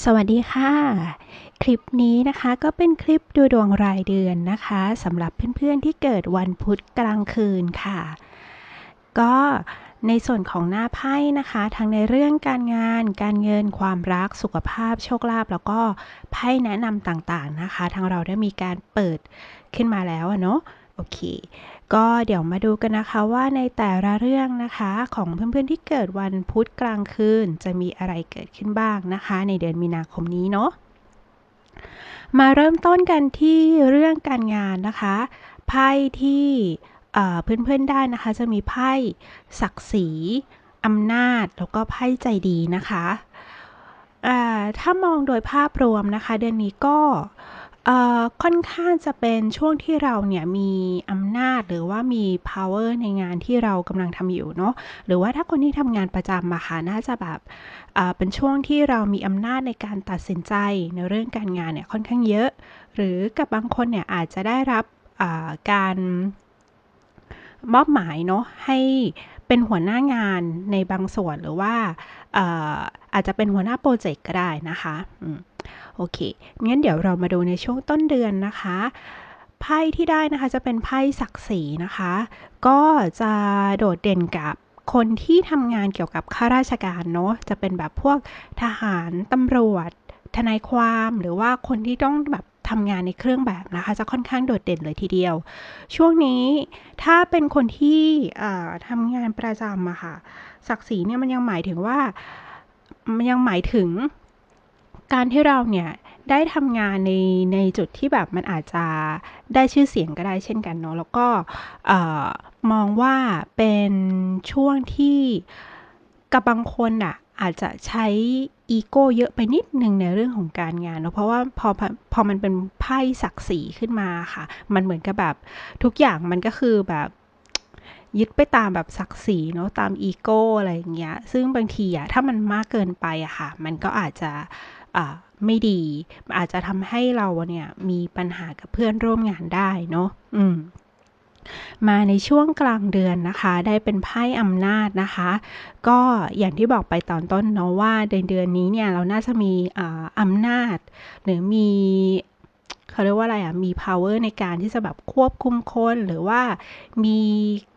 สวัสดีค่ะ คลิปนี้นะคะก็เป็นคลิปดูดวงรายเดือนนะคะสำหรับเพื่อนๆที่เกิดวันพุธกลางคืนค่ะ ก็ในส่วนของหน้าไพ่นะคะ ทั้งในเรื่องการงาน การเงิน ความรัก สุขภาพ โชคลาภแล้วก็ไพ่แนะนำต่างๆนะคะ ทางเราได้มีการเปิดขึ้นมาแล้วเนาะโอเค ก็เดี๋ยวมาดูกันนะคะว่าในแต่ละเรื่องนะคะของเพื่อนๆที่เกิดวันพุธกลางคืน จะมีอะไรเกิดขึ้นบ้างนะคะ ในเดือนมีนาคมนี้เนาะมาเริ่มต้นกันที่เรื่องการงานนะคะไพ่ที่เพื่อนๆได้นะคะ จะมีไพ่ศักดิ์ศรีอำนาจแล้วก็ไพ่ใจดีนะคะถ้ามองโดยภาพรวมนะคะ เดือนนี้ก็ ค่อนข้างจะเป็นช่วงที่เราเนี่ยมีอำนาจ หรือว่ามี power ในงานที่เรากำลังทำอยู่เนาะ หรือว่าถ้าคนที่ทำงานประจำอะค่ะ น่าจะแบบเป็นช่วงที่เรามีอำนาจในการตัดสินใจในเรื่องการงานเนี่ยค่อนข้างเยอะ หรือกับบางคนเนี่ยอาจจะได้รับการ มอบหมายเนาะ ให้ เป็นหัวหน้างานในบางส่วนหรือว่าอาจจะเป็นหัวหน้าโปรเจกต์ก็ได้นะคะโอเคงั้นเดี๋ยวเรามาดูในช่วงต้นเดือนนะคะไพ่ที่ได้นะคะจะเป็นไพ่ศักดิ์ศรีนะคะ ก็จะโดดเด่นกับคนที่ทำงานเกี่ยวกับข้าราชการเนาะจะเป็นแบบพวกทหารตำรวจทนายความหรือว่าคนที่ต้องแบบ ทำงานในเครื่องแบบนะคะ จะค่อนข้างโดดเด่นเลยทีเดียว ช่วงนี้ถ้าเป็นคนที่ทำงานประจำอะค่ะ ศักดิ์ศรีเนี่ยมันยังหมายถึงว่า มันยังหมายถึงการที่เราเนี่ยได้ทำงานในในจุดที่แบบมันอาจจะได้ชื่อเสียงก็ได้เช่นกันเนาะแล้วก็มองว่าเป็นช่วงที่กับบางคนอะ อาจจะใช้อีโก้เยอะไปนิดนึงในเรื่องของการงานเนาะเพราะว่าพอพอมันเป็นไพ่ศักดิ์ศรีขึ้นมาค่ะ มันเหมือนกับแบบทุกอย่างมันก็คือแบบยึดไปตามแบบศักดิ์ศรีเนาะตามอีโก้อะไรอย่างเงี้ยซึ่งบางทีอะถ้ามันมากเกินไปอะค่ะ มันก็อาจจะไม่ดีอาจจะทำให้เราเนี่ยมีปัญหากับเพื่อนร่วมงานได้เนาะอืม มาในช่วงกลางเดือนนะคะ ได้เป็นไพ่อำนาจนะคะ ก็อย่างที่บอกไปตอนต้นเนาะว่าในเดือนนี้เนี่ยเราน่าจะมีอำนาจ หรือมีเขาเรียกว่าอะไรอะ มี power ในการที่จะแบบควบคุมคน หรือว่ามี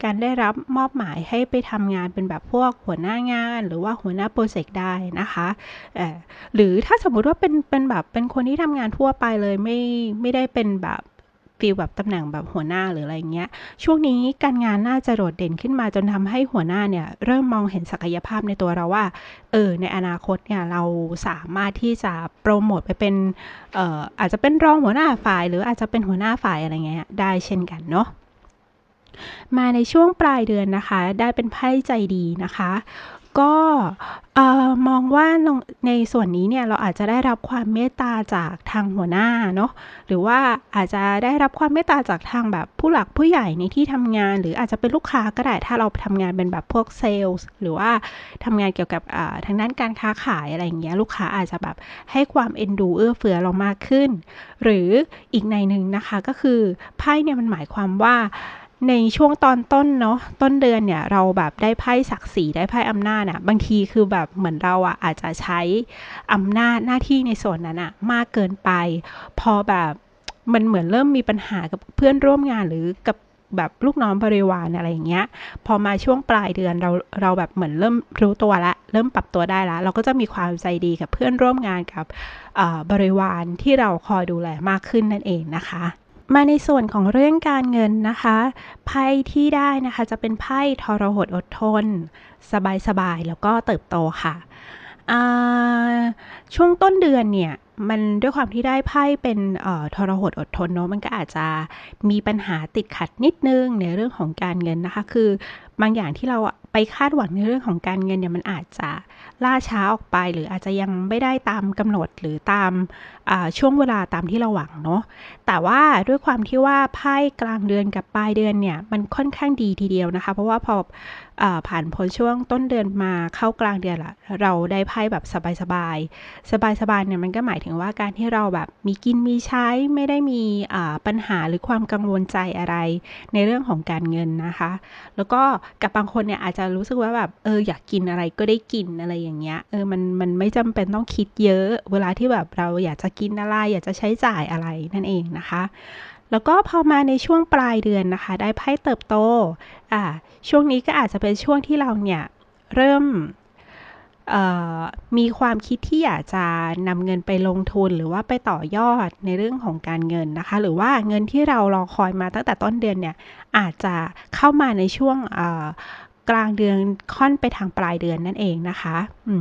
การได้รับมอบหมายให้ไปทำงานเป็นแบบพวกหัวหน้างาน หรือว่าหัวหน้าโปรเจกต์ได้นะคะหรือถ้าสมมุติว่าเป็นเป็นแบบเป็นคนที่ทำงานทั่วไปเลยไม่ไม่ได้เป็นแบบ ฟีลแบบตำแหน่งแบบหัวหน้าหรืออะไรเงี้ย ช่วงนี้การงานน่าจะโดดเด่นขึ้นมาจนทำให้หัวหน้าเนี่ยเริ่มมองเห็นศักยภาพในตัวเราว่า เออ ในอนาคตเนี่ยเราสามารถที่จะโปรโมทไปเป็นเอ่ออาจจะเป็นรองหัวหน้าฝ่าย หรืออาจจะเป็นหัวหน้าฝ่ายอะไรเงี้ยได้เช่นกันเนาะมาในช่วงปลายเดือนนะคะ ได้เป็นไพ่ใจดีนะคะ ก็มองว่าในส่วนนี้เนี่ยเราอาจจะได้รับความเมตตาจากทางหัวหน้าเนาะ หรือว่าอาจจะได้รับความเมตตาจากทางแบบผู้หลักผู้ใหญ่ในที่ทำงาน หรืออาจจะเป็นลูกค้าก็ได้ ถ้าเราทำงานเป็นแบบพวกเซลล์หรือว่าทำงานเกี่ยวกับทางด้านการค้าขาย อะไรอย่างเงี้ย ลูกค้าอาจจะแบบให้ความเอ็นดูเอื้อเฟื้อเรามากขึ้น หรืออีกในหนึ่งนะคะ ก็คือไพ่เนี่ยมันหมายความว่า ในช่วงตอนต้นเนาะต้นเดือนเนี่ยเราแบบได้ไพ่ศักดิ์ศรีได้ไพ่อำนาจอะบางทีคือแบบเหมือนเราอะอาจจะใช้อำนาจหน้าที่ในส่วนนั้นอะมากเกินไป พอแบบมันเหมือนเริ่มมีปัญหากับเพื่อนร่วมงานหรือกับแบบลูกน้องบริวารอะไรอย่างเงี้ย พอมาช่วงปลายเดือนเราเราแบบเหมือนเริ่มรู้ตัวละ เริ่มปรับตัวได้ละเราก็จะมีความใจดีกับเพื่อนร่วมงานกับบริวารที่เราคอยดูแลมากขึ้นนั่นเองนะคะ มาในส่วนของเรื่องการเงินนะคะ ไพ่ที่ได้นะคะจะเป็นไพ่ทรหดอดทน สบายๆ แล้วก็เติบโตค่ะ ช่วงต้นเดือนเนี่ย มันด้วยความที่ได้ไพ่เป็นทรหดอดทนเนาะมันก็อาจจะมีปัญหาติดขัดนิดนึงในเรื่องของการเงินนะคะ คือบางอย่างที่เราไปคาดหวังในเรื่องของการเงินเนี่ยมันอาจจะล่าช้าออกไป หรืออาจจะยังไม่ได้ตามกำหนดหรือตามช่วงเวลาตามที่เราหวังเนาะแต่ว่าด้วยความที่ว่าไพ่กลางเดือนกับปลายเดือนเนี่ยมันค่อนข้างดีทีเดียวนะคะ เพราะว่าพอผ่านพ้นช่วงต้นเดือนมาเข้ากลางเดือนละเราได้ไพ่แบบสบายๆสบายๆเนี่ยมันก็หมายถึงว่าการที่เราแบบมีกินมีใช้ไม่ได้มีปัญหาหรือความกังวลใจอะไรในเรื่องของการเงินนะคะ แล้วก็กับบางคนเนี่ยอาจจะรู้สึกว่าแบบเอออยากกินอะไรก็ได้กินอะไรอย่างเงี้ยเออมันมันไม่จำเป็นต้องคิดเยอะ เวลาที่แบบเราอยากจะกินอะไร อยากจะใช้จ่ายอะไรนั่นเองนะคะ แล้วก็พอมาในช่วงปลายเดือนนะคะ ได้ไพ่เติบโตอ่าช่วงนี้ก็อาจจะเป็นช่วงที่เราเนี่ยเริ่ม มีความคิดที่อยากจะนำเงินไปลงทุนหรือว่าไปต่อยอดในเรื่องของการเงินนะคะ หรือว่าเงินที่เรารอคอยมาตั้งแต่ต้นเดือนเนี่ยอาจจะเข้ามาในช่วง กลางเดือนค่อนไปทางปลายเดือนนั่นเองนะคะอ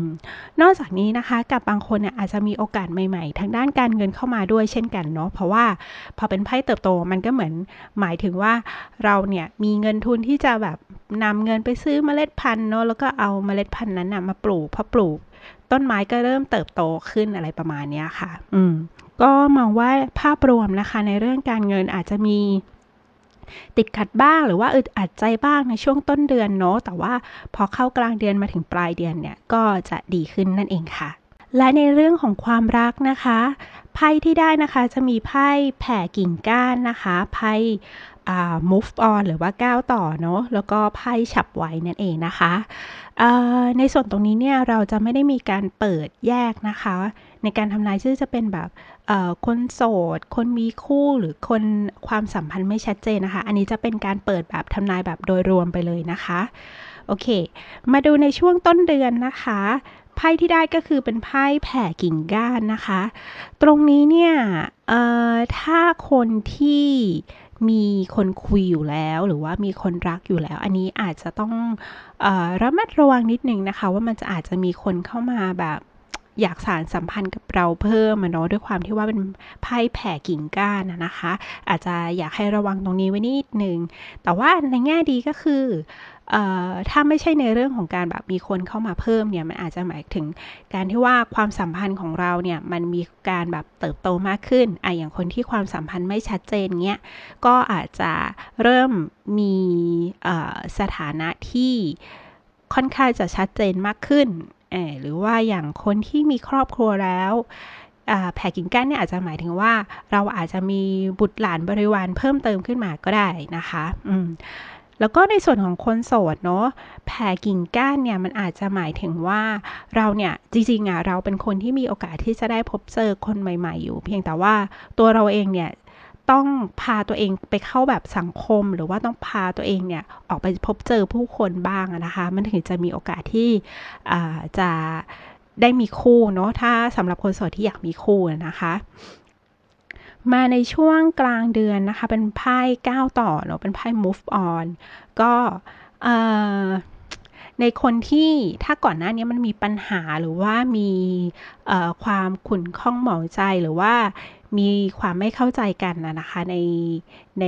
นอกจากนี้นะคะกับบางคนเนี่ยอาจจะมีโอกาสใหม่ๆ ทางด้านการเงินเข้ามาด้วยเช่นกันเนาะเพราะว่าพอเป็นไพ่เติบโตมันก็เหมือนหมายถึงว่าเราเนี่ยมีเงินทุนที่จะแบบนำเงินไปซื้อเมล็ดพันธุ์เนาะแล้วก็เอาเมล็ดพันธุ์นั้นนะมาปลูกพอปลูก ต้นไม้ก็เริ่มเติบโตขึ้นอะไรประมาณนี้ค่ะ อืมก็มองว่าภาพรวมนะคะในเรื่องการเงินอาจจะมี ติดขัดบ้าง หรือว่าอึดอัดใจบ้างในช่วงต้นเดือนเนาะแต่ว่าพอเข้ากลางเดือนมาถึงปลายเดือนเนี่ยก็จะดีขึ้นนั่นเองค่ะ และในเรื่องของความรักนะคะไพ่ที่ได้นะคะจะมีไพ่แผ่กิ่งก้านนะคะไพ่ move on หรือว่าก้าวต่อเนาะแล้วก็ไพ่ฉับไวนั่นเองนะคะ ในส่วนตรงนี้เนี่ยเราจะไม่ได้มีการเปิดแยกนะคะ ในการทำนายชื่อจะเป็นแบบคนโสด คนมีคู่หรือคนความสัมพันธ์ไม่ชัดเจนนะคะ อันนี้จะเป็นการเปิดแบบทำนายแบบโดยรวมไปเลยนะคะ โอเค มาดูในช่วงต้นเดือนนะคะไพ่ที่ได้ก็คือเป็นไพ่แผ่กิ่งก้านนะคะ ตรงนี้เนี่ยถ้าคนที่มีคนคุยอยู่แล้ว หรือว่ามีคนรักอยู่แล้ว อันนี้อาจจะต้องอระมัดระวังนิดนึงนะคะ ว่ามันจะอาจจะมีคนเข้ามาแบบ อยากสารสัมพันธ์กับเราเพิ่มเนาะด้วยความที่ว่าเป็นไพ่แผ่กิ่งก้านนะคะ อาจจะอยากให้ระวังตรงนี้ไว้นิดนึงแต่ว่าในแง่ดีก็คือถ้าไม่ใช่ในเรื่องของการแบบมีคนเข้ามาเพิ่มเนี่ยมันอาจจะหมายถึงการที่ว่าความสัมพันธ์ของเราเนี่ยมันมีการแบบเติบโตมากขึ้นอะอย่างคนที่ความสัมพันธ์ไม่ชัดเจนเงี้ยก็อาจจะเริ่มมีสถานะที่ค่อนข้างจะชัดเจนมากขึ้น หรือว่าอย่างคนที่มีครอบครัวแล้วแผ่กิ่งก้านเนี่ยอาจจะหมายถึงว่า เราอาจจะมีบุตรหลานบริวารเพิ่มเติมขึ้นมาก็ได้นะคะอืมแล้วก็ในส่วนของคนโสดเนาะแผ่กิ่งก้านเนี่ยมันอาจจะหมายถึงว่าเราเนี่ยจริงๆอะเราเป็นคนที่มีโอกาสที่จะได้พบเจอคนใหม่ ๆ อยู่ เพียงแต่ว่าตัวเราเองเนี่ย ต้องพาตัวเองไปเข้าแบบสังคม หรือว่าต้องพาตัวเองเนี่ยออกไปพบเจอผู้คนบ้างนะคะ มันถึงจะมีโอกาสที่จะได้มีคู่เนาะถ้าสำหรับคนโสดที่อยากมีคู่นะคะมาในช่วงกลางเดือนนะคะ เป็นไพ่ก้าวต่อเนาะเป็นไพ่ move on ก็ ในคนที่ถ้าก่อนหน้านี้มันมีปัญหาหรือว่ามีความขุ่นข้องหมองใจหรือว่ามีความไม่เข้าใจกันนะคะในใน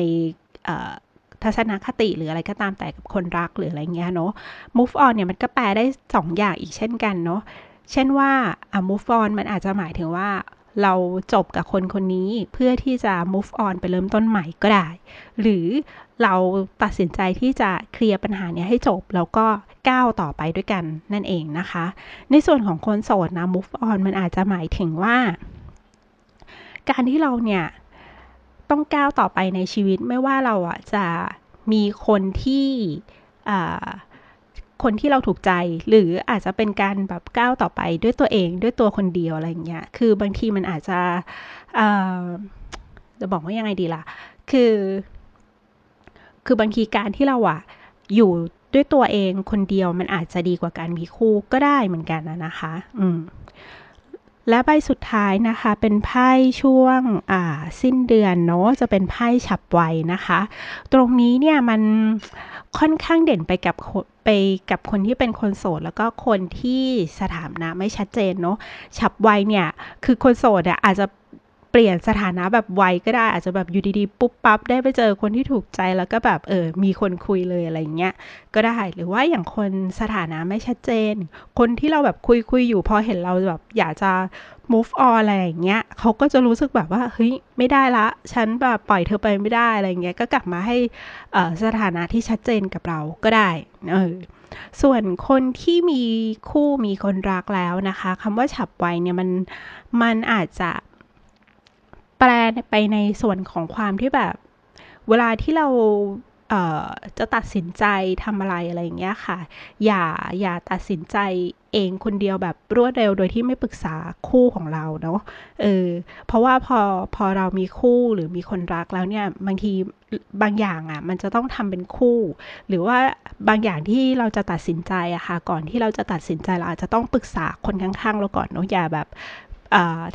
ทัศนคติหรืออะไรก็ตามแต่กับคนรักหรืออะไรเงี้ยเนาะ move on เนี่ยมันก็แปลได้2ออย่างอีกเช่นกันเนาะ เช่นว่า move on มันอาจจะหมายถึงว่า เราจบกับคนคนนี้เพื่อที่จะ move on ไปเริ่มต้นใหม่ก็ได้ หรือเราตัดสินใจที่จะเคลียร์ปัญหานี้ให้จบแล้วก็ก้าวต่อไปด้วยกันนั่นเองนะคะ ในส่วนของคนโสดนะ move on มันอาจจะหมายถึงว่า การที่เราเนี่ยต้องก้าวต่อไปในชีวิตไม่ว่าเราอะจะมีคนที่ คนที่เราถูกใจ หรืออาจจะเป็นการแบบก้าวต่อไปด้วยตัวเองด้วยตัวคนเดียวอะไรอย่างเงี้ยคือบางทีมันอาจจะจะบอกว่ายังไงดีล่ะ คือ คือบางทีการที่เราอะอยู่ด้วยตัวเองคนเดียวมันอาจจะดีกว่าการมีคู่ก็ได้เหมือนกันนะนะคะ อืม และใบสุดท้ายนะคะ เป็นไพ่ช่วงอ่า สิ้นเดือนเนาะจะเป็นไพ่ฉับไวนะคะ ตรงนี้เนี่ยมัน ค่อนข้างเด่นไปกับไปกับคนที่เป็นคนโสด แล้วก็คนที่สถานะไม่ชัดเจนเนาะฉับไวเนี่ย คือคนโสดอะอาจจะ ปลี่ยนสถานะแบบไวก็ได้ อาจจะแบบอยู่ดีๆปุ๊บปั๊บได้ไปเจอคนที่ถูกใจแล้วก็แบบเออมีคนคุยเลยอะไรเงี้ยก็ได้หรือว่าอย่างคนสถานะไม่ชัดเจน คนที่เราแบบคุยคุยอยู่พอเห็นเราแบบอยากจะ move on อะไรอย่างเงี้ยเขาก็จะรู้สึกแบบว่าเฮ้ยไม่ได้ละ ฉันแบบปล่อยเธอไปไม่ได้อะไรเงี้ยก็กลับมาให้สถานะที่ชัดเจนกับเราก็ได้เออส่วนคนที่มีคู่มีคนรักแล้วนะคะคำว่าฉับไวเนี่ยมันมันอาจจะ แปลไปในส่วนของความที่แบบ เวลาที่เราจะตัดสินใจทำอะไรอะไรอย่างเงี้ยค่ะ อย่าอย่าตัดสินใจเองคนเดียวแบบรวดเร็วโดยที่ไม่ปรึกษาคู่ของเราเนาะเออเพราะว่าพอพอเรามีคู่หรือมีคนรักแล้วเนี่ยบางทีบางอย่างอะ่ะมันจะต้องทำเป็นคู่ หรือว่าบางอย่างที่เราจะตัดสินใจอะค่ะ ก่อนที่เราจะตัดสินใจเราอาจจะต้องปรึกษาคนข้างๆเราก่อนเนาะอย่าแบบ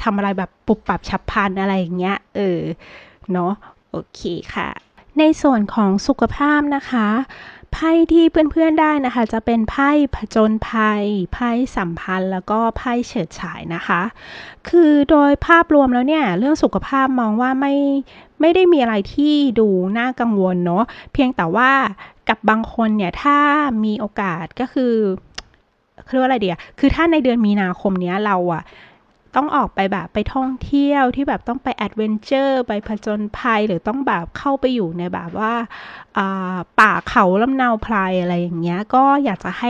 ทำอะไรแบบปุบปับฉับพลันอะไรอย่างเงี้ย เออ เนาะ โอเคค่ะ ในส่วนของสุขภาพนะคะ ไพ่ที่เพื่อนๆได้นะคะ จะเป็นไพ่ผจญภัย ไพ่สัมพันธ์ แล้วก็ไพ่เฉิดฉายนะคะ คือโดยภาพรวมแล้วเนี่ย เรื่องสุขภาพมองว่าไม่ไม่ได้มีอะไรที่ดูน่ากังวลเนาะ เพียงแต่ว่ากับบางคนเนี่ย ถ้ามีโอกาสก็คือเรียกว่าอะไรเดียคือถ้าในเดือนมีนาคมเนี้ยเราอะ ต้องออกไปแบบไปท่องเที่ยวที่แบบต้องไปแอดเวนเจอร์ไปผจญภัยหรือต้องแบบเข้าไปอยู่ในแบบว่าป่าเขาลำนาวไพรอะไรอย่างเงี้ย ก็อยากจะให้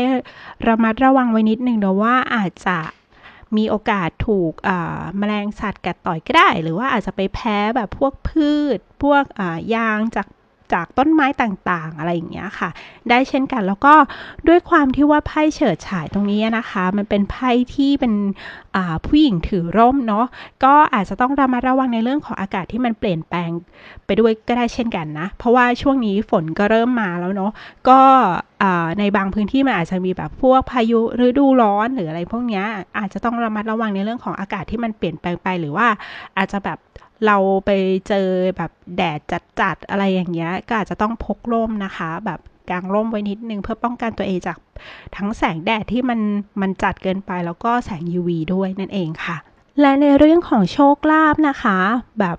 ระมัดระวังไว้นิดนึงนะว่าอาจจะมีโอกาสถูกแมลงสัตว์กัดต่อยก็ได้ หรือว่าอาจจะไปแพ้แบบพวกพืช พวกยางจาก จากต้นไม้ต่างๆ อะไรอย่างเงี้ยค่ะ ได้เช่นกันแล้วก็ด้วยความที่ว่าไพ่เฉิดฉายตรงนี้นะคะ มันเป็นไพ่ที่เป็นผู้หญิงถือร่มเนาะก็อาจจะต้องระมัดระวังในเรื่องของอากาศที่มันเปลี่ยนแปลงไปด้วยก็ได้เช่นกันนะ เพราะว่าช่วงนี้ฝนก็เริ่มมาแล้วเนาะก็ในบางพื้นที่มันอาจจะมีแบบพวกพายุฤดูร้อนหรืออะไรพวกนี้อาจจะต้องระมัดระวังในเรื่องของอากาศที่มันเปลี่ยนแปลงไปหรือว่าอาจจะแบบ เราไปเจอแบบแดดจัดๆอะไรอย่างเงี้ย ก็อาจจะต้องพกร่มนะคะ แบบกางร่มไว้นิดนึงเพื่อป้องกันตัวเองจากทั้งแสงแดดที่มันมันจัดเกินไปแล้วก็แสง UV ด้วยนั่นเองค่ะ และในเรื่องของโชคลาภนะคะ แบบ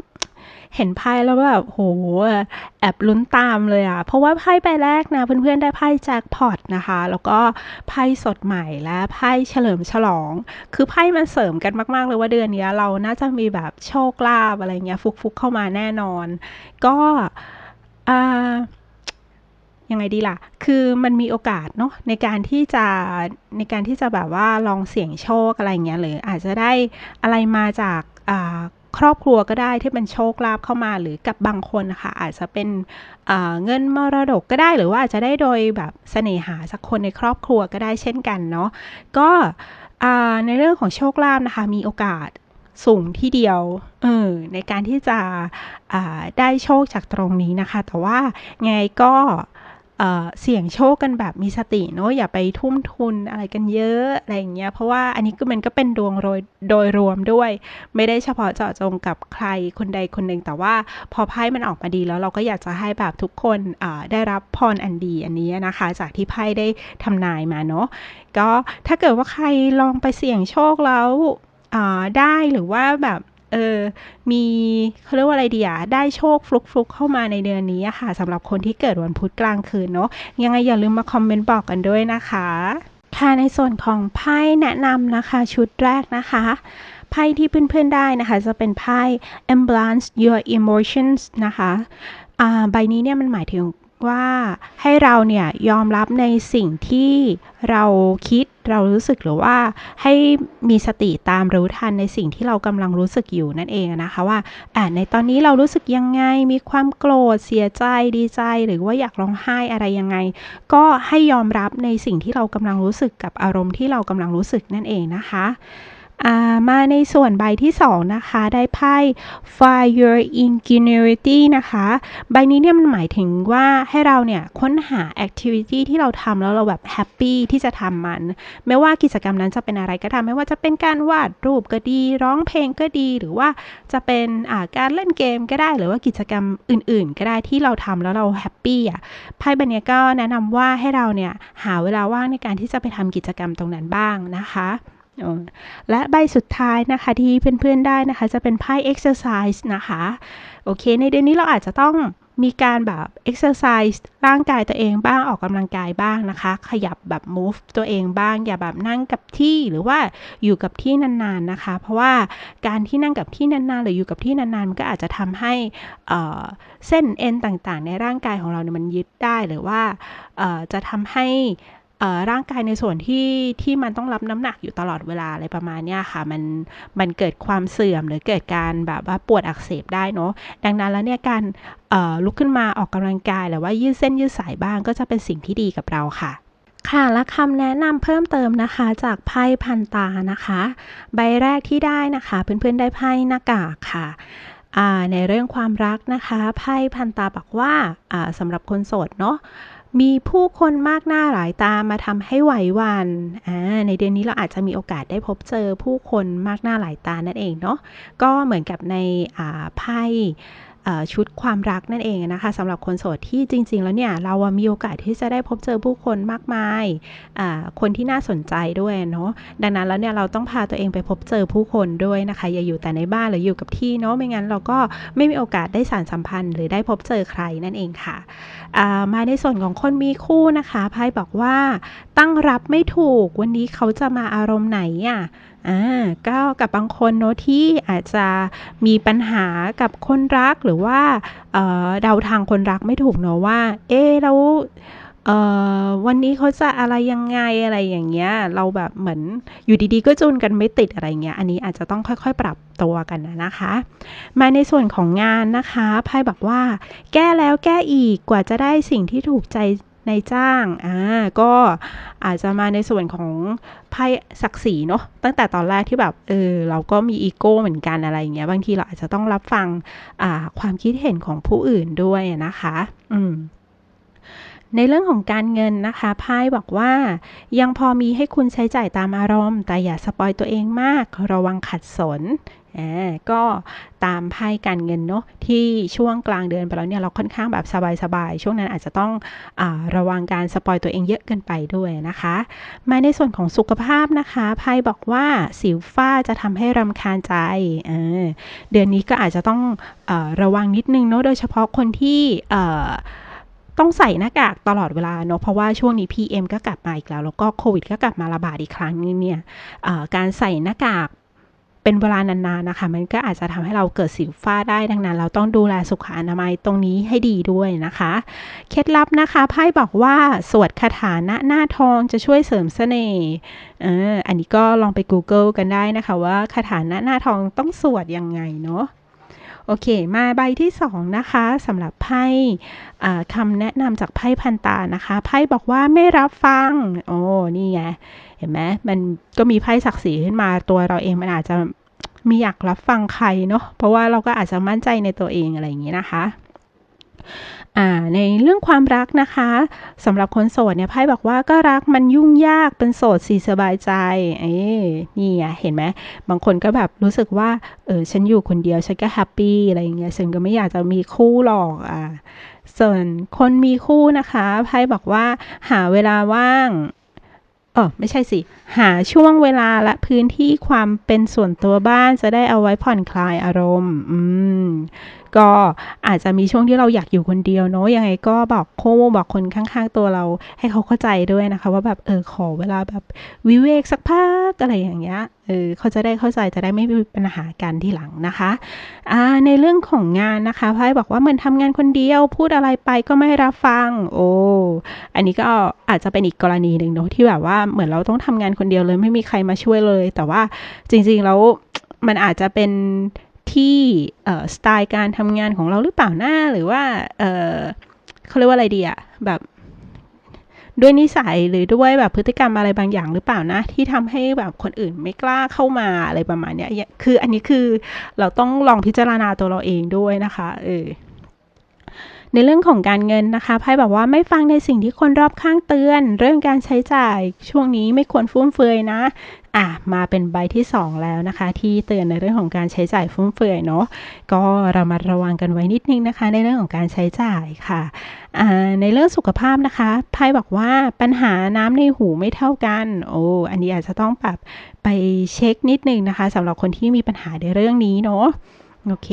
เห็นไพ่แล้วแบบโหแอบลุ้นตามเลยอะเพราะว่าไพ่ใบแรกนะ เพื่อนๆได้ไพ่แจ็คพอตนะคะ แล้วก็ไพ่สดใหม่และไพ่เฉลิมฉลอง คือไพ่มันเสริมกันมาก ๆ เลยว่าเดือนนี้เราน่าจะมีแบบโชคลาภอะไรเงี้ยฟุกๆเข้ามาแน่นอน ก็อ่ายังไงดีล่ะ คือมันมีโอกาสเนาะในการที่จะในการที่จะแบบว่าลองเสี่ยงโชคอะไรเงี้ยหรืออาจจะได้อะไรมาจาก ครอบครัวก็ได้ที่เป็นโชคลาภเข้ามาหรือกับบางคนนะคะอาจจะเป็นเงินมรดกก็ได้ หรือว่าอาจจะได้โดยแบบเสน่หาสักคนในครอบครัวก็ได้เช่นกันเนาะก็ในเรื่องของโชคลาภนะคะมีโอกาสสูงที่เดียวเออในการที่จะได้โชคจากตรงนี้นะคะ แต่ว่าไงก็ เสี่ยงโชคกันแบบมีสติเนาะอย่าไปทุ่มทุนอะไรกันเยอะอะไรอย่างเงี้ยเพราะว่าอันนี้ก็มันก็เป็นดวงโดยโดยรวมด้วย ไม่ได้เฉพาะเจาะจงกับใครคนใดคนหนึ่งแต่ว่าพอไพ่มันออกมาดีแล้วเราก็อยากจะให้แบบทุกคนได้รับพรอันดีอันนี้นะคะ จากที่ไพ่ได้ทำนายมาเนาะก็ถ้าเกิดว่าใครลองไปเสี่ยงโชคแล้วได้หรือว่าแบบ เออมีเขาเรียกว่าอะไรดีอะได้โชคฟลุกฟลุกเข้ามาในเดือนนี้ค่ะสำหรับคนที่เกิดวันพุธกลางคืนเนาะยังไงอย่าลืมมาคอมเมนต์บอกกันด้วยนะคะค่ะในส่วนของไพ่แนะนำนะคะชุดแรกนะคะไพ่ที่เพื่อนๆได้นะคะ จะเป็นไพ่ embrace your emotions นะคะใบนี้เนี่ยมันหมายถึง ว่าให้เราเนี่ยยอมรับในสิ่งที่เราคิดเรารู้สึกหรือว่าให้มีสติตามรู้ทันในสิ่งที่เรากำลังรู้สึกอยู่นั่นเองนะคะว่าอ่าในตอนนี้เรารู้สึกยังไงมีความโกรธเสียใจดีใจ หรือว่าอยากร้องไห้อะไรยังไง ก็ให้ยอมรับในสิ่งที่เรากำลังรู้สึกกับอารมณ์ที่เรากำลังรู้สึกนั่นเองนะคะ มาในส่วนใบที่ 2 นะคะ ได้ไพ่ Find Your Ingenuity นะคะ ใบนี้เนี่ยมันหมายถึงว่าให้เราเนี่ยค้นหา activity ที่เราทำแล้วเราแบบแฮปปี้ที่จะทำมัน ไม่ว่ากิจกรรมนั้นจะเป็นอะไรก็ตามไม่ว่าจะเป็นการวาดรูปก็ดี ร้องเพลงก็ดี หรือว่าจะเป็นการเล่นเกมก็ได้ หรือว่ากิจกรรมอื่น ๆ ก็ได้ที่เราทำแล้วเราแฮปปี้อะ ไพ่ใบนี้ก็แนะนำว่าให้เราเนี่ยหาเวลาว่างในการที่จะไปทำกิจกรรมตรงนั้นบ้างนะคะ และใบสุดท้ายนะคะที่เพื่อนๆได้นะคะ จะเป็นไพ่ exercise นะคะ โอเค ในเดือนนี้เราอาจจะต้องมีการแบบ exercise ร่างกายตัวเองบ้างออกกำลังกายบ้างนะคะ ขยับแบบ move ตัวเองบ้าง อย่าแบบนั่งกับที่หรือว่าอยู่กับที่นานๆนะคะ เพราะว่าการที่นั่งกับที่นานๆ หรืออยู่กับที่นานๆมันก็อาจจะทำให้เส้นเอ็นต่างๆ ในร่างกายของเราเนี่ยมันยึดได้หรือว่าจะทำให้ ร่างกายในส่วนที่ที่มันต้องรับน้ำหนักอยู่ตลอดเวลาอะไรประมาณเนี้ยค่ะมันมันเกิดความเสื่อมหรือเกิดการแบบว่าปวดอักเสบได้เนาะดังนั้นแล้วเนี่ยการลุกขึ้นมาออกกำลังกายหรือว่ายืดเส้นยืดสายบ้างก็จะเป็นสิ่งที่ดีกับเราค่ะค่ะและคำแนะนำเพิ่มเติมนะคะจากไพ่พันตานะคะ ใบแรกที่ได้นะคะ เพื่อนๆได้ไพ่หน้ากากค่ะในเรื่องความรักนะคะไพ่พันตาบอกว่าสำหรับคนโสดเนาะ มีผู้คนมากหน้าหลายตามาทำให้ไหววันอ่าในเดือนนี้เราอาจจะมีโอกาสได้พบเจอผู้คนมากหน้าหลายตานั่นเองเนาะ ก็เหมือนกับในอ่าไพ่ ชุดความรักนั่นเองนะคะสำหรับคนโสดที่จริง ๆ แล้วเนี่ยเรามีโอกาสที่จะได้พบเจอผู้คนมากมาย คนที่น่าสนใจด้วยเนาะดังนั้นแล้วเนี่ยเราต้องพาตัวเองไปพบเจอผู้คนด้วยนะคะอย่าอยู่แต่ในบ้านหรืออยู่กับที่เนาะไม่งั้นเราก็ไม่มีโอกาสได้สานสัมพันธ์ หรือได้พบเจอใครนั่นเองค่ะามาในส่วนของคนมีคู่นะคะไพ่บอกว่าตั้งรับไม่ถูกวันนี้เขาจะมาอารมณ์ไหนอะ อา ก็กับบางคนเนอะที่อาจจะมีปัญหากับคนรัก หรือว่า เอ่อ เดาทางคนรักไม่ถูกเนอะว่า เอ๊ะ แล้ว เอ่อ วันนี้เขาจะอะไรยังไง อะไรอย่างเงี้ย เราแบบเหมือนอยู่ดี ๆ ก็จูนกันไม่ติด อะไรเงี้ย อันนี้อาจจะต้องค่อย ๆ ปรับตัวกันนะนะคะ มาในส่วนของงานนะคะ ไพ่บอกว่า แก้แล้วแก้อีก กว่าจะได้สิ่งที่ถูกใจในจ้างอ่าก็ อาจจะมาในส่วนของไพ่ศักดิ์ศรีเนาะตั้งแต่ตอนแรกที่แบบเออเราก็มีอีโก้เหมือนกันอะไรอย่างเงี้ยบางทีเราอาจจะต้องรับฟังความคิดเห็นของผู้อื่นด้วยนะคะ อืมในเรื่องของการเงินนะคะไพ่บอกว่ายังพอมีให้คุณใช้จ่ายตามอารมณ์ แต่อย่าสปอยตัวเองมาก ระวังขัดสน ก็ตามไพ่การเงินเนาะที่ช่วงกลางเดือนไปแล้วเนี่ยเราค่อนข้างแบบสบายๆ ช่วงนั้นอาจจะต้องอระวังการสปอยตัวเองเยอะเกินไปด้วยนะคะ มาในส่วนของสุขภาพนะคะไพ่บอกว่าสิวฝ้าจะทำให้รำคาญใจเเดือนนี้ก็อาจจะต้องอระวังนิดนึงเนาะโดยเฉพาะคนที่ต้องใส่หน้ากากตลอดเวลาเนาะเพราะว่าช่วงนี้ PM ก็กลับมาอีกแล้ว แล้วก็โควิดก็กลับมาระบาดอีกครั้งนึงเนี่ยการใส่หน้ากาก เป็นเวลานานๆนะคะ มันก็อาจจะทำให้เราเกิดสิวฝ้าได้ดังนั้น เราต้องดูแลสุขอนามัยตรงนี้ให้ดีด้วยนะคะ เคล็ดลับนะคะไพ่บอกว่าสวดคาถาณหน้าทองจะช่วยเสริมเสน่ห์ออันนี้ก็ลองไป Google กันได้นะคะ ว่าคาถาณหน้าทองต้องสวดยังไงเนาะ โอเค มาใบที่ 2 นะคะสำหรับไพ่คำแนะนำจากไพ่พันตานะคะไพ่บอกว่าไม่รับฟัง โอ้นี่ไงเห็นไหมมันก็มีไพ่ศักดิ์ศรีขึ้นมาตัวเราเองมันอาจจะมีอยากรับฟังใครเนาะเพราะว่าเราก็อาจจะมั่นใจในตัวเองอะไรอย่างนี้นะคะ ในเรื่องความรักนะคะสำหรับคนโสดเนี่ยไพ่บอกว่าก็รักมันยุ่งยากเป็นโสดสีสบายใจเอ้นี่ไงเห็นไหมบางคนก็แบบรู้สึกว่าเออฉันอยู่คนเดียวฉันก็แฮปปี้อะไรอย่างเงี้ยฉันก็ไม่อยากจะมีคู่หรอกอ่าส่วนคนมีคู่นะคะไพ่บอกว่าหาเวลาว่างเออไม่ใช่สิ หาช่วงเวลาและพื้นที่ความเป็นส่วนตัวบ้านจะได้เอาไว้ผ่อนคลายอารมณ์ อืม ก็อาจจะมีช่วงที่เราอยากอยู่คนเดียวเนาะยังไงก็บอกโค้บอกคนข้างๆตัวเราให้เขาเข้าใจด้วยนะคะ ว่าแบบเออขอเวลาแบบวิเวกสักพักอะไรอย่างเงี้ยเออเขาจะได้เข้าใจจะได้ไม่มีปัญหากันทีหลังนะคะอ่าในเรื่องของงานนะคะไพ่บอกว่าเหมือนทำงานคนเดียวพูดอะไรไปก็ไม่รับฟัง โอ้อันนี้ก็อาจจะเป็นอีกกรณีหนึ่งเนาะที่แบบว่าเหมือนเราต้องทำงานคนเดียวเลยไม่มีใครมาช่วยเลย แต่ว่าจริงๆแล้วมันอาจจะเป็น ที่สไตล์การทำงานของเราหรือเปล่าหน้าหรือว่าเเขาเรียกว่าอะไรดีอะแบบด้วยนิสัยหรือด้วยแบบพฤติกรรมอะไรบางอย่างหรือเปล่านะ ที่ทำให้แบบคนอื่นไม่กล้าเข้ามาอะไรประมาณเนี้ยคืออันนี้คือเราต้องลองพิจารณาตัวเราเองด้วยนะคะเออ ในเรื่องของการเงินนะคะไพ่บอกว่าไม่ฟังในสิ่งที่คนรอบข้างเตือน เรื่องการใช้จ่ายช่วงนี้ไม่ควรฟุ่มเฟือยนะอะมาเป็นใบที่ 2 แล้วนะคะ ที่เตือนในเรื่องของการใช้จ่ายฟุ่มเฟือยเนาะก็เรามาระวังกันไว้นิดนึงนะคะ ในเรื่องของการใช้จ่ายค่ะในเรื่องสุขภาพนะคะไพ่บอกว่าปัญหาน้ำในหูไม่เท่ากัน โอ้อันนี้อาจจะต้องปรับไปเช็คนิดนึงนะคะสำหรับคนที่มีปัญหาในเรื่องนี้เนาะ โอเค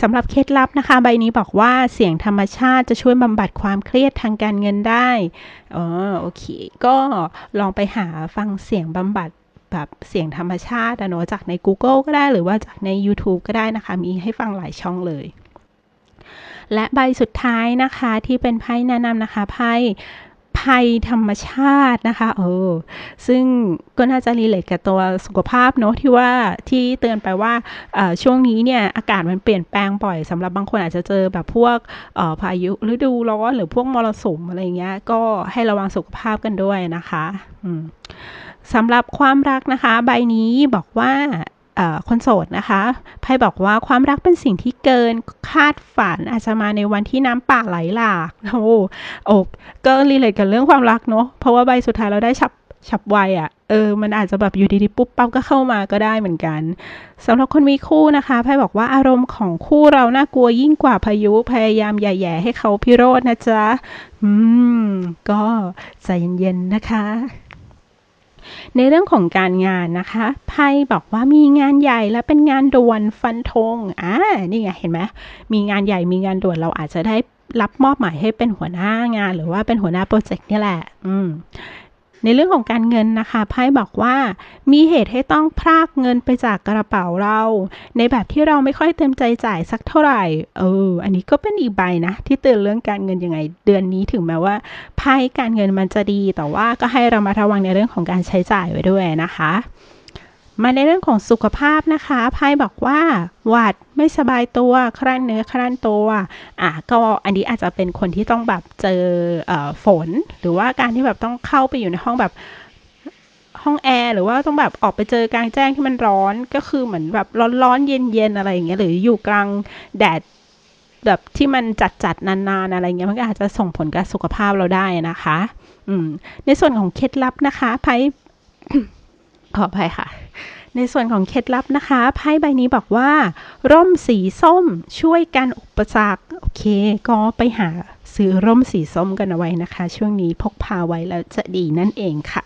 สำหรับเคล็ดลับนะคะ ใบนี้บอกว่าเสียงธรรมชาติจะช่วยบำบัดความเครียดทางการเงินได้ อ๋อ โอเค ก็ลองไปหาฟังเสียงบำบัดแบบเสียงธรรมชาติเนาะจากใน Google ก็ได้หรือว่าจากใน YouTube ก็ได้นะคะ มีให้ฟังหลายช่องเลย และใบสุดท้ายนะคะที่เป็นไพ่แนะนำนะคะไพ่ ภัยธรรมชาตินะคะเออซึ่งก็น่าจะรีเลทกับตัวสุขภาพเนอะที่ว่าที่เตือนไปว่าช่วงนี้เนี่ยอากาศมันเปลี่ยนแปลงบ่อยสำหรับบางคนอาจจะเจอแบบพวกพายุฤดูร้อนหรือพวกมรสุมอะไรเงี้ยก็ให้ระวังสุขภาพกันด้วยนะคะสำหรับความรักนะคะ ใบนี้บอกว่า คนโสดนะคะไพ่บอกว่าความรักเป็นสิ่งที่เกินคาดฝันอาจจะมาในวันที่น้ำป่าไหลหลากโอ้โอ้ก็รีเลทกับเรื่องความรักเนาะเพราะว่าใบสุดท้ายเราได้ฉับฉับไวอะ่ะ เออ มันอาจจะแบบอยู่ดีๆปุ๊บปั๊บก็เข้ามาก็ได้เหมือนกันสำหรับคนมีคู่นะคะไพ่บอกว่าอารมณ์ของคู่เราน่ากลัวยิ่งกว่าพายุพยายามแย่ๆให้เขาพิโรธนะจ๊ะ อืม ก็ใจเย็นๆนะคะ ในเรื่องของการงานนะคะไพ่บอกว่ามีงานใหญ่และเป็นงานด่วนฟันธงอ่านี่ไงเห็นไหมมีงานใหญ่มีงานด่วนเราอาจจะได้รับมอบหมายให้เป็นหัวหน้างาน หรือว่าเป็นหัวหน้าโปรเจกต์นี่แหละ อืม ในเรื่องของการเงินนะคะไพ่บอกว่ามีเหตุให้ต้องพรากเงินไปจากกระเป๋าเรา ในแบบที่เราไม่ค่อยเต็มใจจ่ายสักเท่าไหร่เอออันนี้ก็เป็นอีกใบนะ ที่เตือนเรื่องการเงินยังไง เดือนนี้ถึงแม้ว่าไพ่การเงินมันจะดี แต่ว่าก็ให้เรามาระวังในเรื่องของการใช้จ่ายไว้ด้วยนะคะ มาในเรื่องของสุขภาพนะคะไพ่บอกว่า หวัดไม่สบายตัวครั่นเนื้อครั่นตัวอะก็อันนี้อาจจะเป็นคนที่ต้องแบบเจออฝน หรือว่าการที่แบบต้องเข้าไปอยู่ในห้องแบบห้องแอร์หรือว่าต้องแบบออกไปเจอกลางแจ้งที่มันร้อนก็คือเหมือนแบบร้อนๆเย็นๆอะไรอย่างเงี้ยหรืออยู่กลางแดดแบบที่มันจัดๆนานๆอะไรเงี้ยมันก็อาจจะส่งผลกับสุขภาพเราได้นะคะ อืมในส่วนของเคล็ดลับนะคะไพ่ ขออภัยค่ะ ในส่วนของเคล็ดลับนะคะไพ่ใบนี้บอกว่า ร่มสีส้มช่วยกันอุปสรรคโอเค ก็ไปหาซื้อร่มสีส้มกันเอาไว้นะคะ ช่วงนี้พกพาไว้แล้วจะดีนั่นเองค่ะ